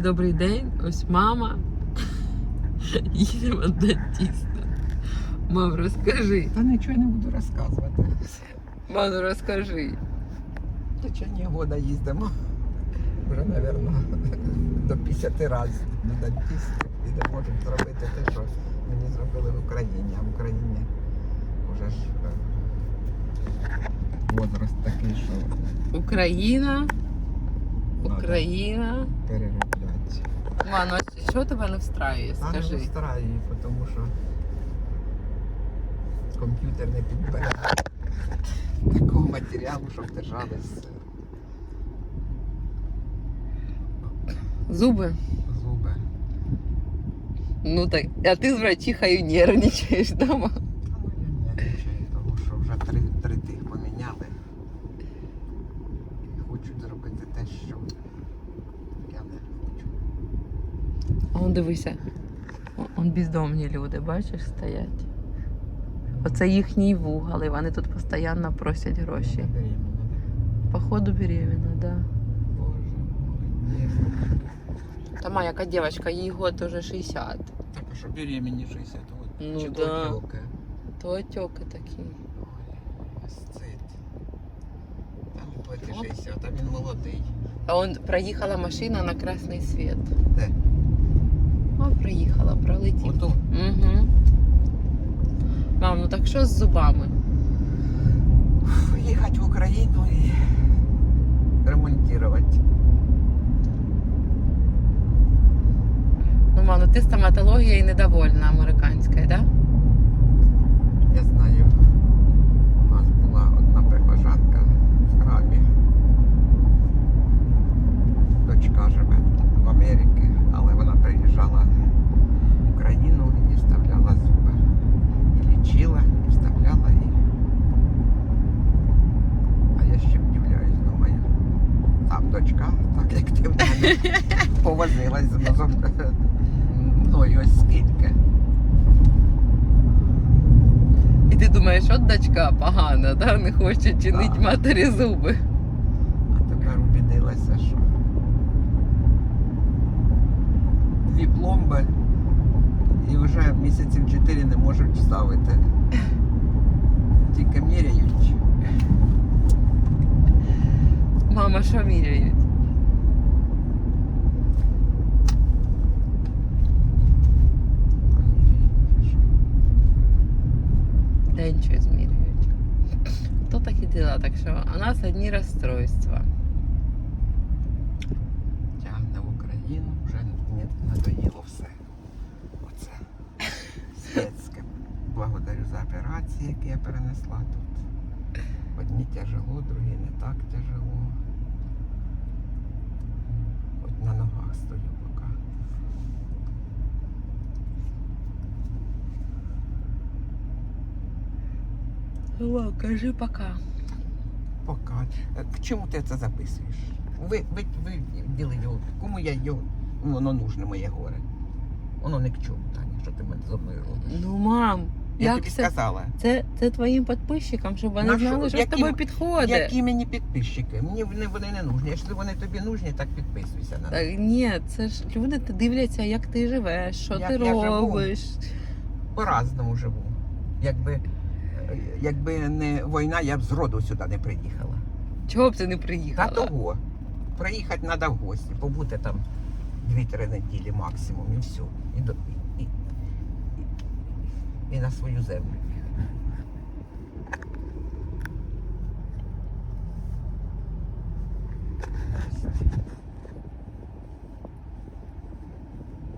Добрий день, ось мама. Їдемо до дантиста. Мам, розкажи. Та нічого не буду розказувати. Мам, розкажи. В течение года їздимо. Вже, мабуть, до 50 разів до дантиста. І не можемо зробити те, що мені зробили в Україні. А в Україні вже ж е, возраст такий, що Україна. Надо. Україна. ну а що тебе не встраює? А не Скажи. стараю, тому що комп'ютер не підбере такого матеріалу, щоб держались Зуби. зуби. Ну так, а ти з врачихою нервничаєш дома. Та ну я нервничаю, тому що вже три, три тих поміняли. І хочуть зробити те, що я не хочу. А он дивися. Он- бездомні люди, бачиш, стоять. Оце їхній вугол, і вони тут постійно просять гроші. Я беременна, да? Походу беременна, да. Боже мой, ні. Та яка дівчинка, їй год уже 60. Так, а що беременні 60 от, Ну чи да. То отеки такі. Ой, Там 60, а він молодий. А он проїхала машина на красний світ. Де? О, проїхала, пролетів. Ото. Угу. Мам, ну так що з зубами? Їхати в Україну і ремонтувати. Ну, мам, ну ти стоматологією недовольна американською, да? Там дочка, так як ти в мене повозилась з мозом мною ось скільки. І ти думаєш, от дочка погана, да? не хоче чинити Да. матері зуби. А тепер убідилася, що дві пломби і вже місяців чотири не можуть вставити. Тільки міряють. Мама, що міряють? День що зміряють. То такі діла, так що у нас одні розстройства. Тягне в Україну, вже надоїло все. Оце світське. Благодарю за операції, які я перенесла тут. Одні тяжело, другі не так тяжело. От на ногах стою поки. О, кажи пока. Пока. Е, К чому ти це записуєш? Ви, ви, ви діли його. Кому я його? Воно нужне моє горе. Воно не к чому, Таня, що ти мене зо мною робиш. Ну, мам, я як тобі це? сказала. Це, це твоїм підписчикам, щоб вони На що? знали, що з Яким- тобою підходить. Які мені підписчики? Мені вони, вони не нужні. Якщо вони тобі нужні, так підписуйся на них. Так, ні, це ж люди ти дивляться, як ти живеш, що Як ти я живу. робиш. По-разному живу. Якби, е, якби не війна, я б з роду сюди не приїхала. Чого б ти не Та приїхала? того. Приїхати треба в гості, побути там 2-3 неділі максимум і все. І, до, і, і, і, і на свою землю.